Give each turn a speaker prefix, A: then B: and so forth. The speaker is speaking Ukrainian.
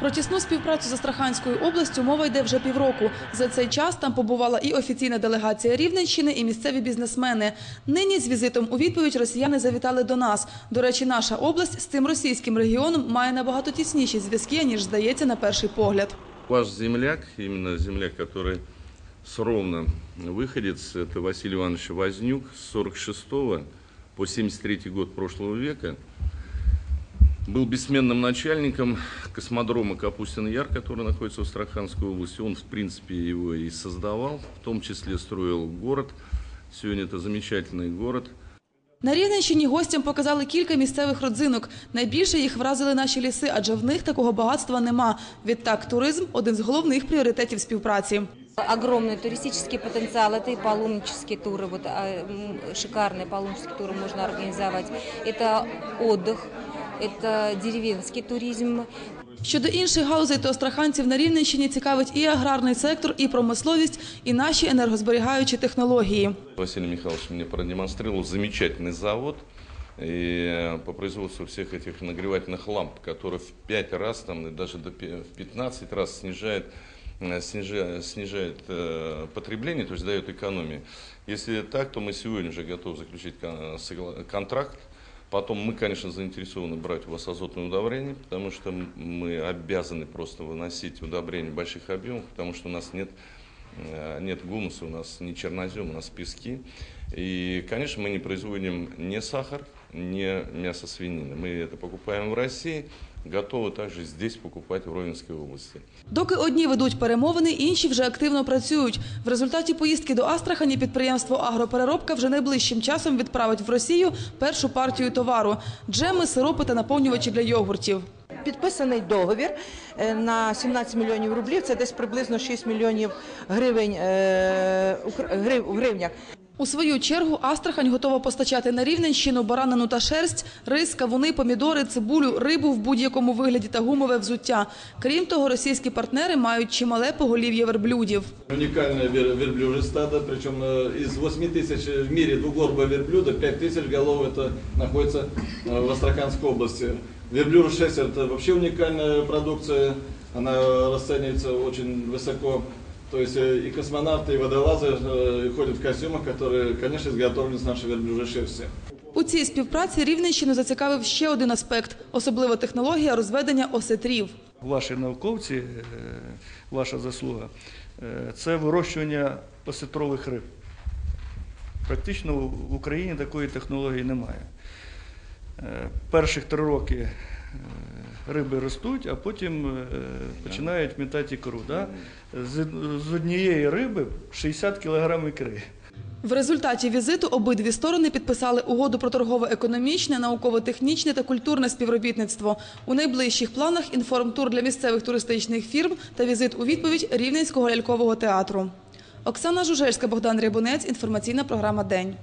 A: Про тісну співпрацю з Астраханською областю мова йде вже півроку. За цей час там побувала і офіційна делегація Рівненщини, і місцеві бізнесмени. Нині з візитом у відповідь росіяни завітали до нас. До речі, наша область з цим російським регіоном має набагато тісніші зв'язки, ніж здається на перший погляд.
B: Ваш земляк, именно земляк, который с Ровно выходец, это Василий Иванович Вознюк, с 46 по 73 год прошлого века. Был бессменным начальником космодрома Капустин-Яр, который находится в Астраханской области. Он, в принципе, его и создавал, в том числе строил город. Сегодня это замечательный город.
A: На Рівненщині гостям показали кілька місцевих родзинок. Найбільше їх вразили наші ліси, адже в них такого багатства нема. Відтак, туризм – один з головних пріоритетів співпраці.
C: Огромный туристический потенциал, это и паломнические туры, вот а, м, шикарные паломнические туры можно организовать. Это отдых, это деревенский туризм,
A: Щодо інших галузей, то астраханців на Рівненщині цікавить і аграрний сектор, і промисловість, і наші енергозберігаючі технології.
B: Василий Михайлович мне продемонстрировал замечательный завод и по производству всех этих нагревательных ламп, который в 5 раз, там, и даже до пе- в 15 раз снижает, э, снижает, снижает э, потребление, то есть дает экономию. Если так, то мы сегодня же готовы заключить кон- согла- контракт. Потом мы, конечно, заинтересованы брать у вас азотные удобрения, потому что мы обязаны просто выносить удобрения больших объемов, потому что у нас нет Э, нет гумуса, у нас не чернозем, у нас пески. И, конечно, мы не производим ни сахар, ни мясо свинины. Мы это покупаем в России, готовы также здесь покупать в Ровенской области.
A: Доки одні ведуть перемовини, інші вже активно працюють. В результаті поїздки до Астрахані підприємство «Агропереробка» вже найближчим часом відправить в Росію першу партію товару – джеми, сиропи та наповнювачі для йогуртів.
D: Підписаний договір е, на 17 мільйонів рублів, це десь приблизно 6 мільйонів гривень е, укр- грив- у гривнях.
A: У свою чергу Астрахань готова постачати на Рівненщину баранину та шерсть, рис, кавуни, помідори, цибулю, рибу в будь-якому вигляді та гумове взуття. Крім того, російські партнери мають чимале поголів'я верблюдів.
E: Уникальное вер- верблюжье стадо, причем э, из 8 тысяч в мире двугорбого верблюда 5 тысяч голов это находится э, в Астраханской области. Верблюжий шесть это вообще уникальная продукция, она расценивается очень высоко. То есть э, и космонавты, и водолазы э, ходят в костюмах, которые, конечно, изготовлены с нашей верблюжьей шерсти.
A: У цій співпраці Рівненщину зацікавив ще один аспект – особлива технологія розведення осетрів.
F: ваші науковці, е, ваша заслуга, е, це вирощування осетрових риб. Практично в Україні такої технології немає. Е, Перших три роки е, риби ростуть, а потім е, починають метати ікру. Да? З однієї риби 60 кг ікри.
A: В результаті візиту обидві сторони підписали угоду про торгово-економічне, науково-технічне та культурне співробітництво. У найближчих планах інформтур для місцевих туристичних фірм та візит у відповідь Рівненського лялькового театру. Оксана Жужельська, Богдан Рябунець. Інформаційна програма «День».